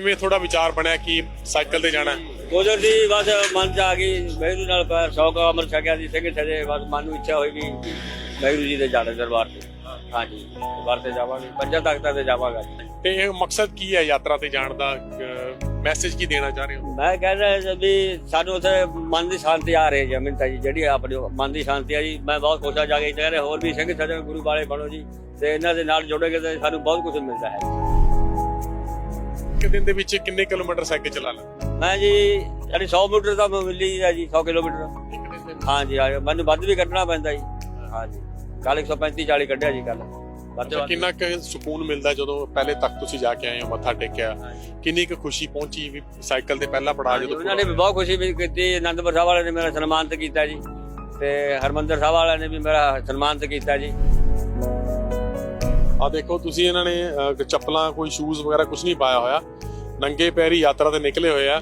ਕਿਵੇਂ ਥੋੜਾ ਵਿਚਾਰ ਬਣਿਆ ਕਿ ਸਾਈਕਲ ਤੇ ਜਾਣਾ? ਉਦੋਂ ਦੀ ਬਸ ਮਨ ਚ ਆ ਗਈ ਵੈਰੂ ਨਾਲ ਪੈਰ ਸ਼ੌਕ ਅਮਰ ਛਕਿਆ ਸੀ ਸਿੰਘ ਸਜੇ ਬਸ ਮਨ ਨੂੰ ਇੱਛਾ ਹੋਈ ਵੀ ਵੈਰੂ ਜੀ ਦੇ ਜਾਣੇ ਦਰਬਾਰ ਤੇ। ਹਾਂਜੀ ਦਰਬਾਰ ਤੇ ਜਾਵਾਂਗੇ ਪੰਜਾਂ ਤਖਤਾਂ ਤੇ ਜਾਵਾਂਗਾ ਜੀ। ਤੇ ਇਹ ਮਕਸਦ ਕੀ ਹੈ ਯਾਤਰਾ ਤੇ ਜਾਣ ਦਾ? ਮੈਸੇਜ ਕੀ ਦੇਣਾ ਚਾਹ ਰਹੇ ਹੋ? ਮੈਂ ਕਹਿੰਦਾ ਵੀ ਸਾਨੂੰ ਉੱਥੇ ਮਨ ਦੀ ਸ਼ਾਂਤੀ ਆ ਰਹੀ ਹੈ ਮੈਨੂੰ ਤਾਂ ਜੀ ਜਿਹੜੀ ਆਪਣੀ ਮਨ ਦੀ ਸ਼ਾਂਤੀ ਆ ਜੀ। ਮੈਂ ਬਹੁਤ ਖੁਸ਼ ਆ ਜਾ ਕੇ ਕਹਿੰਦੇ ਹੋਰ ਵੀ ਸਿੰਘ ਸਜੇ ਗੁਰੂ ਵਾਲੇ ਬਣੋ ਜੀ। ਤੇ ਇਹਨਾਂ ਦੇ ਨਾਲ ਜੁੜੋਗੇ ਤੇ ਸਾਨੂੰ ਬਹੁਤ ਕੁਝ ਮਿਲਦਾ ਹੈ। ਇੱਕ ਦਿਨ ਦੇ ਵਿੱਚ ਕਿੰਨੇ ਕਿਲੋਮੀਟਰ ਸਾਈਕਲ ਚਲਾ ਲੈ? ਮੈਂ ਜੀ ਜਿਹੜੀ 100 ਮੀਟਰ ਦਾ ਮਿਲੀ ਹੈ ਜੀ 100 ਕਿਲੋਮੀਟਰ। ਹਾਂ ਮੈਨੂੰ ਵੱਧ ਵੀ ਕੱਢਣਾ ਪੈਂਦਾ ਜੀ। ਹਾਂਜੀ ਕੱਲ 135 40 ਕੱਢਿਆ ਜੀ ਕੱਲ ਕਿੰਨਾ ਕੁ ਸਕੂਨ ਮਿਲਦਾ ਜਦੋਂ ਪਹਿਲੇ ਤੱਕ ਤੁਸੀਂ ਜਾ ਕੇ ਆਏ ਹੋ ਮੱਥਾ ਟੇਕਿਆ? ਕਿੰਨੀ ਕੁ ਖੁਸ਼ੀ ਪਹੁੰਚੀ ਵੀ ਸਾਈਕਲ ਤੇ ਪਹਿਲਾ ਹਾਂਜੀ, ਜਦੋਂ ਉਹਨਾਂ ਨੇ ਵੀ ਬਹੁਤ ਖੁਸ਼ੀ ਵੀ ਕੀਤੀ ਆਨੰਦਪੁਰ ਸਾਹਿਬ ਵਾਲਿਆਂ ਨੇ ਮੇਰਾ ਸਨਮਾਨਿਤ ਕੀਤਾ ਜੀ ਤੇ ਹਰਮੰਦਰ ਸਾਹਿਬ ਵਾਲਿਆਂ ਨੇ ਵੀ ਮੇਰਾ ਸਨਮਾਨਿਤ ਕੀਤਾ ਜੀ। ਆ ਦੇਖੋ ਤੁਸੀਂ ਇਹਨਾਂ ਨੇ ਚੱਪਲਾਂ ਕੋਈ ਸ਼ੂਜ਼ ਵਗੈਰਾ ਕੁਝ ਨਹੀਂ ਪਾਇਆ ਹੋਇਆ। ਨੰਗੇ ਪੈਰੀ ਯਾਤਰਾ ਤੇ ਨਿਕਲੇ ਹੋਏ ਆ।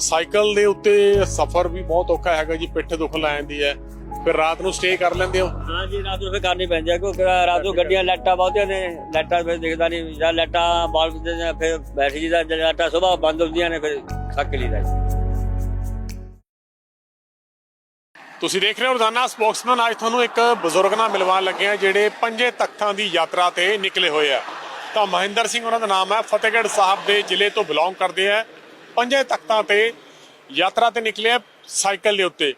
ਸਾਈਕਲ ਦੇ ਉੱਤੇ ਸਫ਼ਰ ਵੀ ਬਹੁਤ ਔਖਾ ਹੈਗਾ ਜੀ ਪਿੱਠ ਦੁਖ ਲੈ ਜਾਂਦੀ ਹੈ। ਫਿਰ ਰਾਤ ਨੂੰ ਸਟੇ ਕਰ ਲੈਂਦੇ ਹੋ? ਹਾਂ ਜੀ ਰਾਤ ਨੂੰ ਫਿਰ ਕਰਨੀ ਪੈਂਦੀ ਹੈ ਕਿਉਂਕਿ ਰਾਤ ਨੂੰ ਗੱਡੀਆਂ ਲਾਈਟਾਂ ਬਹੁਤੀਆਂ ਨੇ ਲਾਈਟਾਂ ਫਿਰ ਦਿਖਦਾ ਨਹੀਂ। ਜਾਂ ਲਾਈਟਾਂ ਬਾਲਬ ਦੇ ਨੇ ਫਿਰ ਬੈਠ ਜੀ ਦਾ ਲਾਈਟਾਂ ਸਵੇਰ ਬੰਦ ਹੁੰਦੀਆਂ ਨੇ ਫਿਰ ਥੱਕ ਲਈਦਾ ਜੀ। ਤੁਸੀਂ ਦੇਖ ਰਹੇ ਹੋ ਰੋਜ਼ਾਨਾ ਸਪੋਕਸਮੈਨ, ਅੱਜ ਤੁਹਾਨੂੰ ਇੱਕ ਬਜ਼ੁਰਗ ਨਾਲ ਮਿਲਵਾਉਣ ਲੱਗੇ ਆ ਜਿਹੜੇ ਪੰਜੇ ਤਖਤਾਂ ਦੀ ਯਾਤਰਾ ਤੇ ਨਿਕਲੇ ਹੋਏ ਆ। ਤਾਂ ਮਹਿੰਦਰ ਸਿੰਘ ਉਹਨਾਂ ਦਾ ਨਾਮ ਹੈ, ਫਤਿਹਗੜ੍ਹ ਸਾਹਿਬ ਦੇ ਜ਼ਿਲ੍ਹੇ ਤੋਂ ਬਿਲੋਂਗ ਕਰਦੇ ਆ। ਪੰਜੇ ਤਖਤਾਂ ਤੇ ਯਾਤਰਾ ਤੇ ਨਿਕਲੇ ਆ ਸਾਈਕਲ ਦੇ ਉੱਤੇ।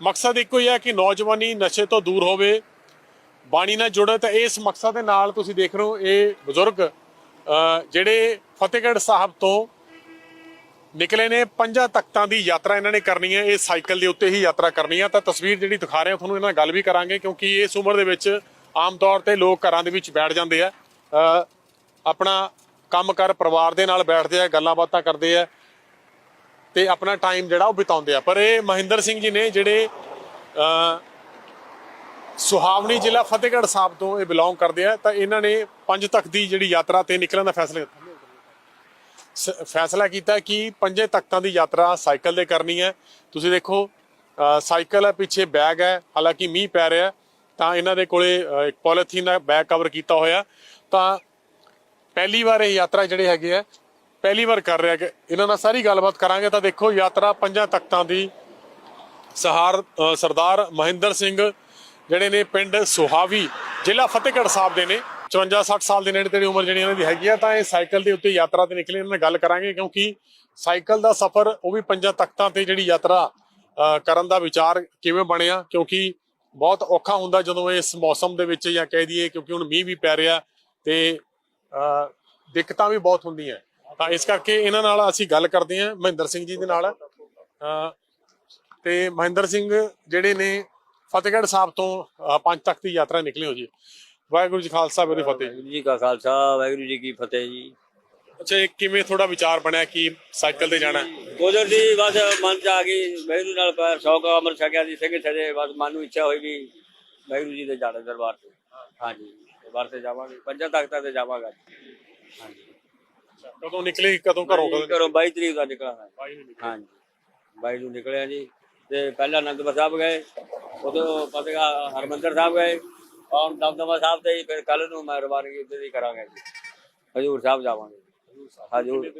ਮਕਸਦ ਇੱਕੋ ਹੀ ਹੈ ਕਿ ਨੌਜਵਾਨੀ ਨਸ਼ੇ ਤੋਂ ਦੂਰ ਹੋਵੇ, ਬਾਣੀ ਨਾਲ ਜੁੜੇ, ਤਾਂ ਇਸ ਮਕਸਦ ਦੇ ਨਾਲ ਤੁਸੀਂ ਦੇਖ ਰਹੇ ਹੋ ਇਹ ਬਜ਼ੁਰਗ ਜਿਹੜੇ ਫਤਿਹਗੜ੍ਹ ਸਾਹਿਬ ਤੋਂ ਨਿਕਲੇ ਨੇ, ਪੰਜਾਂ ਤਖਤਾਂ ਦੀ ਯਾਤਰਾ ਇਹਨਾਂ ਨੇ ਕਰਨੀ ਹੈ, ਇਹ ਸਾਈਕਲ ਦੇ ਉੱਤੇ ਹੀ ਯਾਤਰਾ ਕਰਨੀ ਹੈ। ਤਾਂ ਤਸਵੀਰ ਜਿਹੜੀ ਦਿਖਾ ਰਹੇ ਹਾਂ, ਤੁਹਾਨੂੰ ਇਹਨਾਂ ਨਾਲ ਗੱਲ ਵੀ ਕਰਾਂਗੇ, ਕਿਉਂਕਿ ਇਸ ਉਮਰ ਦੇ ਵਿੱਚ ਆਮ ਤੌਰ ਤੇ ਲੋਕ ਘਰਾਂ ਦੇ ਵਿੱਚ ਬੈਠ ਜਾਂਦੇ ਆ। ਆਪਣਾ ਕੰਮ ਕਰ ਪਰਿਵਾਰ ਦੇ ਨਾਲ ਬੈਠਦੇ ਆ, ਗੱਲਾਂ ਬਾਤਾਂ ਕਰਦੇ ਆ, ਤੇ ਆਪਣਾ ਟਾਈਮ ਜਿਹੜਾ ਉਹ ਬਿਤਾਉਂਦੇ ਆ। ਪਰ ਇਹ ਮਹਿੰਦਰ ਸਿੰਘ ਜੀ ਨੇ ਜਿਹੜੇ ਸੁਹਾਵਣੀ ਜ਼ਿਲ੍ਹਾ ਫਤਿਹਗੜ੍ਹ ਸਾਹਿਬ ਤੋਂ ਇਹ ਬਿਲੋਂਗ ਕਰਦੇ ਆ, ਤਾਂ ਇਹਨਾਂ ਨੇ ਪੰਜ ਤਖਤ ਦੀ ਜਿਹੜੀ ਯਾਤਰਾ ਤੇ ਨਿਕਲਣ ਦਾ ਫੈਸਲਾ ਕੀਤਾ। ਫੈਸਲਾ ਕੀਤਾ ਕਿ ਪੰਜੇ ਤਖਤਾਂ ਦੀ ਯਾਤਰਾ ਸਾਈਕਲ ਤੇ ਕਰਨੀ ਹੈ। ਤੁਸੀਂ ਦੇਖੋ ਸਾਈਕਲ ਹੈ, ਪਿੱਛੇ ਬੈਗ ਹੈ, ਹਾਲਾਂਕਿ ਮੀਂਹ ਪੈ ਰਿਹਾ ਤਾਂ ਇਹਨਾਂ ਦੇ ਕੋਲੇ ਇੱਕ ਪੋਲੀਥੀਨ ਦਾ ਬੈਗ ਕਵਰ ਕੀਤਾ ਹੋਇਆ। ਤਾਂ ਪਹਿਲੀ ਵਾਰ ਇਹ ਯਾਤਰਾ ਜਿਹੜੇ ਹੈਗੇ ਆ, ਪਹਿਲੀ ਵਾਰ ਕਰ ਰਿਹਾ ਕਿ ਇਹਨਾਂ ਨਾਲ ਸਾਰੀ ਗੱਲਬਾਤ ਕਰਾਂਗੇ। ਤਾਂ ਦੇਖੋ, ਯਾਤਰਾ ਪੰਜਾਂ ਤਖਤਾਂ ਦੀ ਸਹਾਰ ਸਰਦਾਰ ਮਹਿੰਦਰ ਸਿੰਘ, ਜਿਹੜੇ ਨੇ ਪਿੰਡ ਸੁਹਾਵੀ ਜ਼ਿਲ੍ਹਾ ਫਤਿਹਗੜ੍ਹ ਸਾਹਿਬ ਦੇ ਨੇ। 54 60 ਸਾਲ ਦੇ ਨੇੜੇ ਤੇੜੀ ਉਮਰ ਜਿਹੜੀ ਇਹਨਾਂ ਦੀ ਹੈਗੀ ਆ ਤਾਂ ਇਹ ਸਾਈਕਲ ਦੇ ਉੱਤੇ ਯਾਤਰਾ ਤੇ ਨਿਕਲੇ। ਇਹਨਾਂ ਨਾਲ ਗੱਲ ਕਰਾਂਗੇ ਕਿਉਂਕਿ ਸਾਈਕਲ ਦਾ ਸਫ਼ਰ ਉਹ ਵੀ ਪੰਜਾਂ ਤਖਤਾਂ ਤੇ ਜਿਹੜੀ ਯਾਤਰਾ ਕਰਨ ਦਾ ਵਿਚਾਰ ਕਿਵੇਂ ਬਣਿਆ? ਕਿਉਂਕਿ ਬਹੁਤ ਔਖਾ ਹੁੰਦਾ ਜਦੋਂ ਇਸ ਮੌਸਮ ਦੇ ਵਿੱਚ ਜਾਂ ਕਹਿ ਦਈਏ ਕਿਉਂਕਿ ਹੁਣ ਮੀਂਹ ਵੀ ਪੈ ਰਿਹਾ ਤੇ ਦਿੱਕਤਾਂ ਵੀ ਬਹੁਤ ਹੁੰਦੀਆਂ। ਤਾਂ ਇਸ ਕਰਕੇ ਇਹਨਾਂ ਨਾਲ ਅਸੀਂ ਗੱਲ ਕਰਦੇ ਹਾਂ ਮਹਿੰਦਰ ਸਿੰਘ ਜੀ ਦੇ ਨਾਲ। ਅ, ਤੇ ਮਹਿੰਦਰ ਸਿੰਘ ਜਿਹੜੇ ਨੇ ਫਤਿਹਗੜ੍ਹ ਸਾਹਿਬ ਤੋਂ ਪੰਜ ਤਖਤ ਦੀ ਯਾਤਰਾ ਨਿਕਲੇ ਹੋ। ਜੀ ਵਾਹਿਗੁਰੂ ਜੀ ਖਾਲਸਾ ਵਾਹਿਗੁਰੂ ਜੀ ਫਤਿਹ। ਵਾਹਿਗੁਰੂ ਜੀ ਕਾ ਖਾਲਸਾ ਵਾਹਿਗੁਰੂ ਜੀ ਕੀ ਫਤਿਹ ਜੀ। ਅੱਛਾ ਇਹ ਕਿਵੇਂ ਥੋੜਾ ਵਿਚਾਰ ਬਣਿਆ ਕਿ ਸਾਈਕਲ ਤੇ ਜਾਣਾ? ਹੈ? ਉਦੋਂ ਦੀ ਬਸ ਮਨ ਚ ਆ ਗਈ ਵੈਰੂ ਨਾਲ ਪੈਰ ਸ਼ੌਕ ਅਮਰ ਛਕਿਆ ਸੀ ਸਿੰਘ ਸਜੇ ਬਸ ਮਨ ਨੂੰ ਇੱਛਾ ਹੋਈ ਵੀ ਵੈਰੂ ਜੀ ਦੇ ਜਾਣੇ ਦਰਬਾਰ ਤੇ। ਹਾਂਜੀ ਦਰਬਾਰ ਤੇ ਜਾਵਾਂਗੇ ਪੰਜਾਂ ਤਖਤਾਂ ਤੇ ਜਾਵਾਂਗਾ ਜੀ। ਕਦੋਂ ਨਿਕਲੇ ਕਦੋਂ ਘਰੋਂ? ਕਦੋਂ ਘਰੋਂ 22 ਤਰੀਕ ਦਾ ਨਿਕਲਾਂਗਾ ਹਾਂਜੀ ਬਾਈ ਨੂੰ ਨਿਕਲਿਆ ਜੀ। ਤੇ ਪਹਿਲਾਂ ਅਨੰਦਪੁਰ ਸਾਹਿਬ ਗਏ ਉਦੋਂ ਪਤਗਾ ਹਰਮੰਦਰ ਸਾਹਿਬ ਗਏ। ਔਰ ਦਮਦਮਾ ਸਾਹਿਬ ਤੇ ਫਿਰ ਕੱਲ ਨੂੰ ਮੈਂ ਰਵਾਨਗੀ ਇੱਧਰ ਦੀ ਕਰਾਂਗੇ ਜੀ। ਹਜੂਰ ਸਾਹਿਬ ਜਾਵਾਂਗੇ। ਹਜੂਰ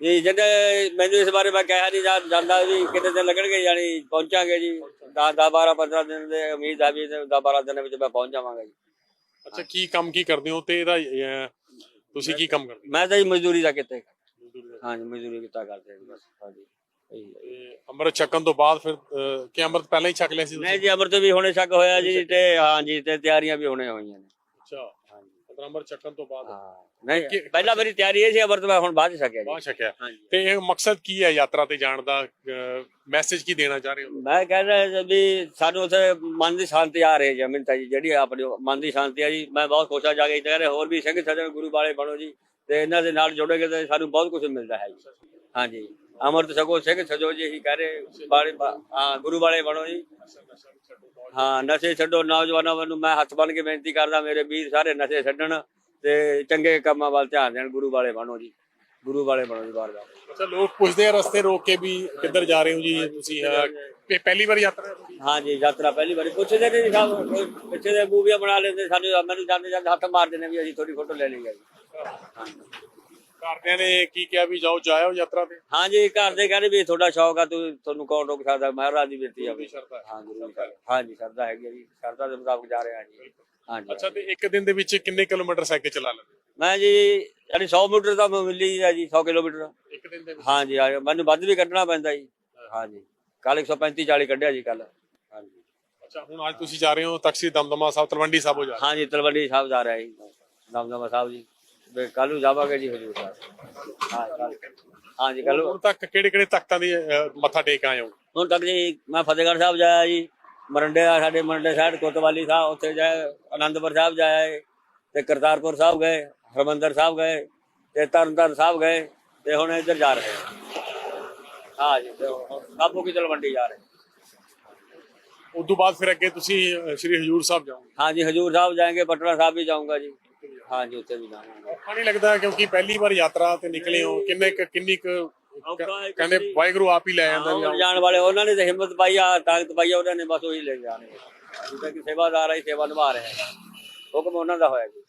ਜੀ ਜਦ ਮੈਨੂੰ ਇਸ ਬਾਰੇ ਮੈਂ ਕਿਹਾ ਨਹੀਂ ਜਾਂਦਾ ਵੀ ਕਿੰਨੇ ਦਿਨ ਲੱਗਣਗੇ ਯਾਨੀ ਪਹੁੰਚਾਂਗੇ ਜੀ। 10 10 12 15 ਦਿਨ ਦੇ ਉਮੀਦ ਆ ਵੀ 10 12 ਦਿਨਾਂ ਵਿੱਚ ਮੈਂ ਪਹੁੰਚ ਜਾਵਾਂਗਾ ਜੀ। ਅੱਛਾ ਕੀ ਕੰਮ ਕੀ ਕਰਦੇ ਹੋ? ਤੇ ਇਹਦਾ ਤੁਸੀਂ ਕੀ ਕੰਮ ਕਰਦੇ? ਮੈਂ ਤਾਂ ਜੀ ਮਜ਼ਦੂਰੀ ਦਾ ਕਿਤੇ ਹਾਂਜੀ ਮਜ਼ਦੂਰੀ ਕੀਤਾ ਕਰਦੇ ਜੀ ਬਸ ਹਾਂਜੀ। ਹੈ। ਅੰਮ੍ਰਿਤ ਛਕਣ ਤੋਂ ਬਾਅਦ ਫਿਰ ਕਿ ਅੰਮ੍ਰਿਤ ਪਹਿਲਾਂ ਹੀ ਛਕ ਲਿਆ ਸੀ ਨਹੀਂ ਜੀ ਅਮਰਤ ਵੀ ਹੁਣੇ ਸ਼ੱਕ ਹੋਇਆ ਜੀ ਤੇ ਹਾਂਜੀ ਤੇ ਤਿਆਰੀਆਂ ਵੀ ਹੁਣੇ ਹੋਈਆਂ ਨੇ। ਅੱਛਾ। ਹਾਂਜੀ ਅੰਮ੍ਰਿਤ ਛਕਣ ਤੋਂ ਬਾਅਦ। ਹਾਂ। ਨਹੀਂ ਪਹਿਲਾਂ ਮੇਰੀ ਤਿਆਰੀ ਇਹ ਸੀ ਅਮਰਤ ਮੈਂ ਹੁਣ ਬਾਅਦ ਜੀ। ਬਾਅਦ ਛਕਿਆ। ਤੇ ਇਹ ਮਕਸਦ ਕੀ ਹੈ ਯਾਤਰਾ ਤੇ ਜਾਣ ਦਾ? ਮੈਸੇਜ ਕੀ ਦੇਣਾ ਚਾਹ ਰਹੇ ਹੋ? ਮੈਂ ਕਹਿੰਦਾ ਵੀ ਸਾਨੂੰ ਉੱਥੇ ਮਨ ਦੀ ਸ਼ਾਂਤੀ ਆ ਰਹੀ ਹੈ ਮੈਨੂੰ ਤਾਂ ਜੀ ਜਿਹੜੀ ਆਪਣੀ ਮਨ ਦੀ ਸ਼ਾਂਤੀ ਆ ਜੀ। ਮੈਂ ਬਹੁਤ ਖੁਸ਼ ਆ ਜਾ ਕੇ ਕਹਿੰਦੇ ਹੋਰ ਵੀ ਸਿੰਘ ਸਜਣ ਗੁਰੂ ਵਾਲੇ ਬਣੋ ਜੀ ਤੇ ਇਹਨਾਂ ਦੇ ਨਾਲ ਜੁੜੋਗੇ ਤੇ ਸਾਨੂੰ ਬਹੁਤ ਕੁਝ ਮਿਲਦਾ ਹੈ ਜੀ। ਹਾਂਜੀ ਸਕੋ ਸਿੰਘ ਸਜੋ ਜੀ ਹੀ ਕਹਿ ਰਹੇ ਬਾਲੇ ਹਾਂ ਗੁਰੂ ਵਾਲੇ ਬਣੋ ਜੀ ਹਾਂ ਨਸ਼ੇ ਛੱਡੋ ਨੌਜਵਾਨਾਂ ਨੂੰ ਮੈਂ ਹੱਥ ਬੰਨ ਕੇ ਬੇਨਤੀ ਕਰਦਾ ਮੇਰੇ ਵੀਰ ਸਾਰੇ ਨਸ਼ੇ ਛੱਡਣ ਤੇ ਚੰਗੇ ਕੰਮਾਂ ਵੱਲ ਧਿਆਨ ਦੇਣ ਗੁਰੂ ਵਾਲੇ ਬਣੋ ਜੀ ਗੁਰੂ ਵਾਲੇ ਬਣੋ ਜੀ ਬਾਰ ਬਾਰ ਅੱਛਾ ਲੋਕ ਪੁੱਛਦੇ ਆ ਰਸਤੇ ਰੋਕ ਕੇ ਵੀ ਕਿੱਧਰ ਜਾ ਰਹੇ ਹੋ ਜੀ ਤੁਸੀਂ ਪਹਿਲੀ ਵਾਰ ਯਾਤਰਾ ਹੈ ਜੀ ਯਾਤਰਾ ਪਹਿਲੀ ਵਾਰੀ ਪੁੱਛਦੇ ਨੇ ਜੀ ਕੋਈ ਪਿੱਛੇ ਦੇ ਮੂਵੀਆਂ ਬਣਾ ਲੈਂਦੇ ਸਾਨੂੰ ਮੈਨੂੰ ਜਾਂਦੇ ਜਾਂਦੇ ਹੱਥ ਮਾਰ ਦਿੰਦੇ ਵੀ ਅਸੀਂ ਤੁਹਾਡੀ ਫੋਟੋ ਲੈ ਲਈ ਜੀ ਹਾਂ ਘਰਦਿਆਂ ਨੇ ਕੀ ਕਿਹਾ ਵੀ ਜਾਓ ਜਾਇਓ ਯਾਤਰਾ ਤੇ? ਹਾਂਜੀ ਘਰ ਦੇ ਕਹਿੰਦੇ ਵੀ ਤੁਹਾਡਾ ਸ਼ੌਕ ਆ ਤੂੰ ਤੁਹਾਨੂੰ ਕੌਣ ਰੋਕ ਸਕਦਾ? ਮਹਾਰਾਜ ਦੀ ਬੇਨਤੀ ਆ ਵੀ ਸ਼ਰਧਾ ਹੈ। ਸ਼ਰਧਾ। ਹਾਂਜੀ ਸ਼ਰਧਾ ਹੈਗੀ ਆ ਜੀ। ਸ਼ਰਧਾ ਦੇ ਮੁਤਾਬਕ ਜਾ ਰਹੇ ਹਾਂ ਜੀ। ਹਾਂਜੀ ਅੱਛਾ ਤੇ ਇੱਕ ਦਿਨ ਦੇ ਵਿੱਚ ਕਿੰਨੇ ਕਿਲੋਮੀਟਰ ਸਾਈਕਲ ਚਲਾ ਲੈਂਦੇ? ਮੈਂ ਜੀ ਯਾਨੀ 100 ਮੀਟਰ ਤਾਂ ਮਿਲੀ ਆ ਜੀ 100 ਕਿਲੋਮੀਟਰ। ਇੱਕ ਦਿਨ ਦੇ ਵਿੱਚ? ਹਾਂਜੀ ਮੈਨੂੰ ਵੱਧ ਵੀ ਕੱਢਣਾ ਪੈਂਦਾ ਜੀ। ਹਾਂਜੀ। ਕੱਲ 135 40 ਕੱਢਿਆ ਜੀ ਕੱਲ ਹਾਂਜੀ। ਅੱਛਾ ਹੁਣ ਅੱਜ ਤੁਸੀਂ ਜਾ ਰਹੇ ਹੋ ਤਖਸੀ ਦਮਦਮਾ ਸਾਹਿਬ ਤਲਵੰਡੀ ਸਾਹਿਬ ਹੋ ਜਾ ਰਹੇ ਹਾਂਜੀ ਤਲਵੰਡੀ ਸਾਹਿਬ ਜਾ ਰਿਹਾ ਜੀ। ਦਮਦਮਾ ਸਾਹਿਬ ਜੀ। ਵੀ ਕੱਲ ਨੂੰ ਜਾਵਾਂਗੇ ਜੀ ਹਜ਼ੂਰ ਸਾਹਿਬ। ਹਾਂ ਹਾਂ ਜੀ ਕੱਲ ਹੁਣ ਤੱਕ ਕਿਹੜੇ ਕਿਹੜੇ ਤਖਤਾਂ ਦੀ ਮੱਥਾ ਟੇਕ ਆਏ ਹੋ? ਹੁਣ ਤੱਕ ਜੀ ਮੈਂ ਫਤਿਹਗੜ੍ਹ ਸਾਹਿਬ ਜਾਇਆ ਜੀ ਮਰੰਡੇ ਆ ਸਾਡੇ ਮਰੰਡੇ ਸਾਹਿਬ ਕੋਤਵਾਲੀ ਸਾਹਿਬ ਉੱਥੇ ਜਾਇਆ ਅਨੰਦਪੁਰ ਸਾਹਿਬ ਜਾਇਆ ਤੇ ਕਰਤਾਰਪੁਰ ਸਾਹਿਬ ਗਏ ਹਰਮੰਦਰ ਸਾਹਿਬ ਗਏ ਤੇ ਤਰਨਤਾਰਨ ਸਾਹਿਬ ਗਏ ਤੇ ਹੁਣ ਇੱਧਰ ਜਾ ਰਹੇ ਹਾਂ। ਹਾਂ ਜੀ ਤੇ ਕੀ ਤਲਵੰਡੀ ਜਾ ਰਹੇ ਉਸ ਤੋਂ ਬਾਅਦ ਫਿਰ ਅੱਗੇ ਤੁਸੀਂ ਸ਼੍ਰੀ ਹਜੂਰ ਸਾਹਿਬ ਜਾਓਗੇ? ਹਾਂ ਜੀ ਹਜੂਰ ਸਾਹਿਬ ਜਾਏਗੇ ਪਟਨਾ ਸਾਹਿਬ ਵੀ ਜਾਊਂਗਾ ਜੀ। ਹਾਂਜੀ ਉੱਥੇ ਵੀ ਜਾਵਾਂਗੇ ਔਖਾ ਨਹੀਂ ਲੱਗਦਾ ਕਿਉਂਕਿ ਪਹਿਲੀ ਵਾਰ ਯਾਤਰਾ ਤੇ ਨਿਕਲੇ ਹੋ ਕਿੰਨੇ ਕੁ- ਕਿੰਨੀ ਕੁ ਕਹਿੰਦੇ ਵਾਹਿਗੁਰੂ ਆਪ ਹੀ ਲੈ ਜਾਂਦਾ ਵੀ ਜਾਣ ਵਾਲੇ ਉਹਨਾਂ ਨੇ ਤੇ ਹਿੰਮਤ ਪਾਈ ਆ ਤਾਕਤ ਪਾਈ ਉਹਨਾਂ ਨੇ ਬਸ ਉਹੀ ਲੈ ਜਾਣੇ। ਜਿਵੇਂ ਕਿ ਸੇਵਾਦਾਰ ਆਈ ਸੇਵਾ ਨਿਭਾ ਰਿਹਾ ਹੈ ਹੁਕਮ ਉਹਨਾਂ ਦਾ ਹੋਇਆ ਜੀ।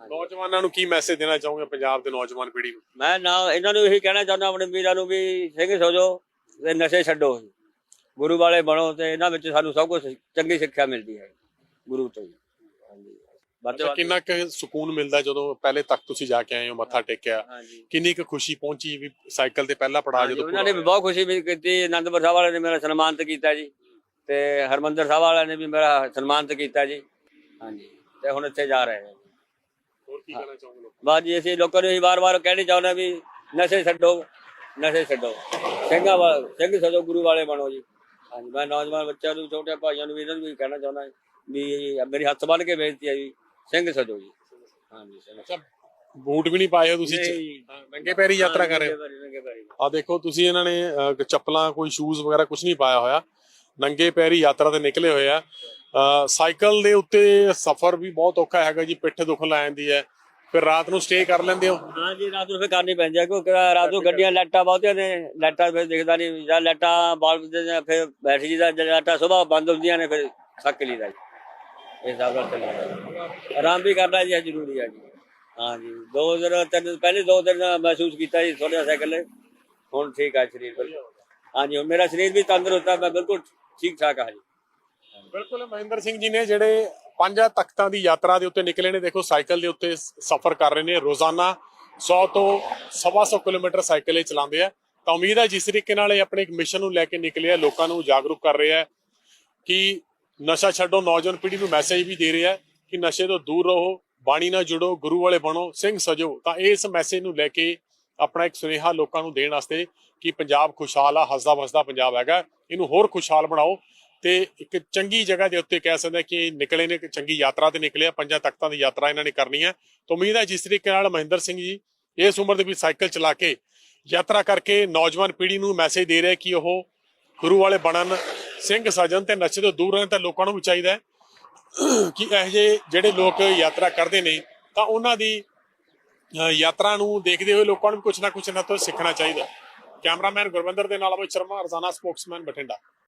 ਨੌਜਵਾਨਾਂ ਨੂੰ ਕੀ ਮੈਸੇਜ ਦੇਣਾ ਚਾਹੋਗੇ ਪੰਜਾਬ ਦੇ ਨੌਜਵਾਨ ਪੀੜ੍ਹੀ ਨੂੰ? ਮੈਂ ਨਾ ਇਹਨਾਂ ਨੂੰ ਇਹੀ ਕਹਿਣਾ ਚਾਹੁੰਦਾ ਆਪਣੇ ਵੀਰਾਂ ਨੂੰ ਵੀ ਸਿੰਘ ਸੋਜੋ ਤੇ ਨਸ਼ੇ ਛੱਡੋ। ਗੁਰੂ ਵਾਲੇ ਬਣੋ ਤੇ ਇਹਨਾਂ ਵਿੱਚ ਸਾਨੂੰ ਸਭ ਕੁਝ ਚੰਗੀ ਸਿੱਖਿਆ ਮਿਲਦੀ ਹੈ ਗੁਰੂ ਤੋਂ ਹੀ। ਵੱਧ ਅੱਛਾ ਕਿੰਨਾ ਕੁ ਸਕੂਨ ਮਿਲਦਾ ਜਦੋਂ ਪਹਿਲੇ ਤੱਕ ਤੁਸੀਂ ਜਾ ਕੇ ਆਏ ਹੋ ਮੱਥਾ ਟੇਕਿਆ? ਹਾਂਜੀ। ਕਿੰਨੀ ਕੁ ਖੁਸ਼ੀ ਪਹੁੰਚੀ ਵੀ ਸਾਈਕਲ ਤੇ ਪਹਿਲਾ ਪੜਾਅ ਜਦੋਂ ਉਹਨਾਂ ਨੇ ਵੀ ਬਹੁਤ ਖੁਸ਼ੀ ਵੀ ਕੀਤੀ ਅਨੰਦਪੁਰ ਸਾਹਿਬ ਵਾਲਿਆਂ ਨੇ ਮੇਰਾ ਸਨਮਾਨਿਤ ਕੀਤਾ ਜੀ ਤੇ ਹਰਮੰਦਰ ਸਾਹਿਬ ਵਾਲਿਆਂ ਨੇ ਵੀ ਮੇਰਾ ਸਨਮਾਨਿਤ ਕੀਤਾ ਜੀ। ਹਾਂਜੀ ਤੇ ਹੁਣ ਇੱਥੇ ਜਾ ਰਹੇ ਹਾਂ। ਹੋਰ ਕੀ ਕਹਿਣਾ ਚਾਹੋਗੇ ਲੋਕਾਂ ਬਾਅਦ ਜੀ ਅਸੀਂ ਲੋਕਾਂ ਨੂੰ ਵਾਰ-ਵਾਰ ਕਹਿਣੀ ਚਾਹੁੰਦੇ ਹਾਂ ਵੀ ਨਸ਼ੇ ਛੱਡੋ ਨਸ਼ੇ ਛੱਡੋ। ਸਿੰਘਾਂ ਵਾ ਸਿੰਘ ਸਜੋ ਗੁਰੂ ਵਾਲੇ ਬਣੋ ਜੀ। ਹਾਂਜੀ ਮੈਂ ਨੌਜਵਾਨ ਬੱਚਿਆਂ ਨੂੰ ਛੋਟੇ ਭਾਈਆਂ ਨੂੰ ਵੀ ਇਹਨਾਂ ਨੂੰ ਵੀ ਕਹਿਣਾ ਚਾਹੁੰਦਾ ਵੀ ਮੇਰੀ ਹੱਥ ਬੰਨ ਕੇ ਬੇਨਤੀ ਹੈ ਜੀ ਸਿੰਘ ਸਜੋ ਜੀ। ਹਾਂਜੀ ਸਿੰਘ। ਅੱਛਾ ਬੂਟ ਵੀ ਨਹੀਂ ਪਾਏ ਹੋ ਤੁਸੀਂ? ਨਹੀਂ। ਨੰਗੇ ਪੈਰੀ ਯਾਤਰਾ ਕਰ ਰਹੇ ਹੋ? ਨੰਗੇ ਪੈਰੀ। ਆ ਦੇਖੋ ਤੁਸੀਂ ਇਹਨਾਂ ਨੇ ਅਹ, ਚੱਪਲਾਂ ਕੋਈ ਸ਼ੂਜ਼ ਵਗੈਰਾ ਕੁਝ ਨਹੀਂ ਪਾਇਆ ਹੋਇਆ। ਨੰਗੇ ਪੈਰੀ ਯਾਤਰਾ ਤੇ ਨਿਕਲੇ ਹੋਏ ਆ। ਅਹ, ਸਾਈਕਲ ਦੇ ਉੱਤੇ ਸਫ਼ਰ ਵੀ ਬਹੁਤ ਔਖਾ ਹੈਗਾ ਜੀ ਪਿੱਠ ਦੁਖਣ ਲੱਗ ਜਾਂਦੀ ਹੈ। ਫਿਰ ਰਾਤ ਨੂੰ ਸਟੇ ਕਰ ਲੈਂਦੇ ਹੋ? ਹਾਂ ਜੀ ਰਾਤ ਨੂੰ ਫਿਰ ਕਰਨੀ ਪੈਂਦੀ ਹੈ ਕਿਉਂਕਿ ਰਾਤ ਨੂੰ ਗੱਡੀਆਂ ਲਾਈਟਾਂ ਬਹੁਤੀਆਂ ਨੇ। ਲਾਈਟਾਂ ਫਿਰ ਦਿਖਦਾ ਨਹੀਂ। ਜਾਂ ਲਾਈਟਾਂ ਬਾਲ ਦੇ ਨੇ ਫਿਰ ਬੈਟਰੀ ਦਾ ਲਾਈਟਾਂ ਸਵੇਰ ਬੰਦ ਹੁੰਦੀਆਂ ਨੇ ਫਿਰ ਥੱਕ ਲਈਦਾ ਜੀ। ਇਹ ਹਿਸਾਬ ਨਾਲ ਚੱਲਦਾ ਆਰਾਮ ਵੀ ਕਰਨਾ ਜੀ ਜ਼ਰੂਰੀ ਹੈ ਜੀ। ਹਾਂ ਜੀ, ਦੋ ਦਿਨ, ਤਿੰਨ, ਪਹਿਲੇ ਦੋ ਦਿਨ ਮਹਿਸੂਸ ਕੀਤਾ ਜੀ ਥੋੜਾ ਸਾਈਕਲ। ਹੁਣ ਠੀਕ ਹੈ ਸਰੀਰ ਬਿਲਕੁਲ ਹਾਂ ਜੀ ਮੇਰਾ ਸਰੀਰ ਵੀ ਤੰਦਰੁਸਤ ਹੈ ਮੈਂ ਬਿਲਕੁਲ ਠੀਕ ਠਾਕ ਹਾਂ ਜੀ। ਬਿਲਕੁਲ, ਮਹਿੰਦਰ ਸਿੰਘ ਜੀ ਨੇ ਜਿਹੜੇ ਪੰਜਾਂ ਤਖਤਾਂ ਦੀ ਯਾਤਰਾ ਦੇ ਉੱਤੇ ਨਿਕਲੇ ਨੇ, ਦੇਖੋ ਸਾਈਕਲ ਦੇ ਉੱਤੇ ਸਫ਼ਰ ਕਰ ਰਹੇ ਨੇ, ਰੋਜ਼ਾਨਾ 100 ਤੋਂ ਸਵਾ ਸੌ ਕਿਲੋਮੀਟਰ ਸਾਈਕਲ ਇਹ ਚਲਾਉਂਦੇ ਆ। ਤਾਂ ਉਮੀਦ ਹੈ ਜਿਸ ਤਰੀਕੇ ਨਾਲ ਇਹ ਆਪਣੇ ਇੱਕ ਮਿਸ਼ਨ ਨੂੰ ਲੈ ਕੇ ਨਿਕਲੇ ਆ, ਲੋਕਾਂ ਨੂੰ ਜਾਗਰੂਕ ਕਰ ਰਹੇ ਆ ਕਿ ਨਸ਼ਾ ਛੱਡੋ, ਨੌਜਵਾਨ ਪੀੜ੍ਹੀ ਨੂੰ ਮੈਸੇਜ ਵੀ ਦੇ ਰਿਹਾ ਕਿ ਨਸ਼ੇ ਤੋਂ ਦੂਰ ਰਹੋ, ਬਾਣੀ ਨਾਲ ਜੁੜੋ, ਗੁਰੂ ਵਾਲੇ ਬਣੋ, ਸਿੰਘ ਸਜੋ। ਤਾਂ ਇਸ ਮੈਸੇਜ ਨੂੰ ਲੈ ਕੇ ਆਪਣਾ ਇੱਕ ਸੁਨੇਹਾ ਲੋਕਾਂ ਨੂੰ ਦੇਣ ਵਾਸਤੇ ਕਿ ਪੰਜਾਬ ਖੁਸ਼ਹਾਲ ਆ, ਹੱਸਦਾ ਵਸਦਾ ਪੰਜਾਬ ਹੈਗਾ। ਇਹਨੂੰ ਹੋਰ ਖੁਸ਼ਹਾਲ ਬਣਾਓ ਤੇ ਇੱਕ ਚੰਗੀ ਜਗ੍ਹਾ ਦੇ ਉੱਤੇ ਕਹਿ ਸਕਦੇ ਹਾਂ ਕਿ ਇਹ ਨਿਕਲੇ ਨੇ ਚੰਗੀ ਯਾਤਰਾ ਤੇ ਨਿਕਲੇ ਆ, ਪੰਜਾਂ ਤਖਤਾਂ ਦੀ ਯਾਤਰਾ ਇਹਨਾਂ ਨੇ ਕਰਨੀ ਹੈ ਤਾਂ ਉਮੀਦ ਹੈ ਜਿਸ ਤਰੀਕੇ ਨਾਲ ਮਹਿੰਦਰ ਸਿੰਘ ਜੀ ਇਸ ਉਮਰ ਦੇ ਵਿੱਚ ਸਾਈਕਲ ਚਲਾ ਕੇ ਯਾਤਰਾ ਕਰਕੇ ਨੌਜਵਾਨ ਪੀੜ੍ਹੀ ਨੂੰ ਮੈਸੇਜ ਦੇ ਰਿਹਾ ਕਿ ਉਹ ਗੁਰੂ ਵਾਲੇ ਬਣਨ ਸਿੰਘ ਸਜਣ ਤੇ ਨਸ਼ੇ ਤੋਂ ਦੂਰ ਰਹਿਣ ਤਾਂ ਲੋਕਾਂ ਨੂੰ ਵੀ ਚਾਹੀਦਾ ਹੈ ਕਿ ਇਹ ਜਿਹੇ ਜਿਹੜੇ ਲੋਕ ਯਾਤਰਾ ਕਰਦੇ ਨੇ ਤਾਂ ਉਹਨਾਂ ਦੀ ਯਾਤਰਾ ਨੂੰ ਦੇਖਦੇ ਹੋਏ ਲੋਕਾਂ ਨੂੰ ਕੁਝ ਨਾ ਕੁਝ ਨਾ ਤੋਂ ਸਿੱਖਣਾ ਚਾਹੀਦਾ ਕੈਮਰਾਮੈਨ ਗੁਰਵਿੰਦਰ ਦੇ ਨਾਲ ਅਮਿਤ ਸ਼ਰਮਾ, ਰਜ਼ਾਨਾ ਸਪੋਕਸਮੈਨ ਬਠਿੰਡਾ।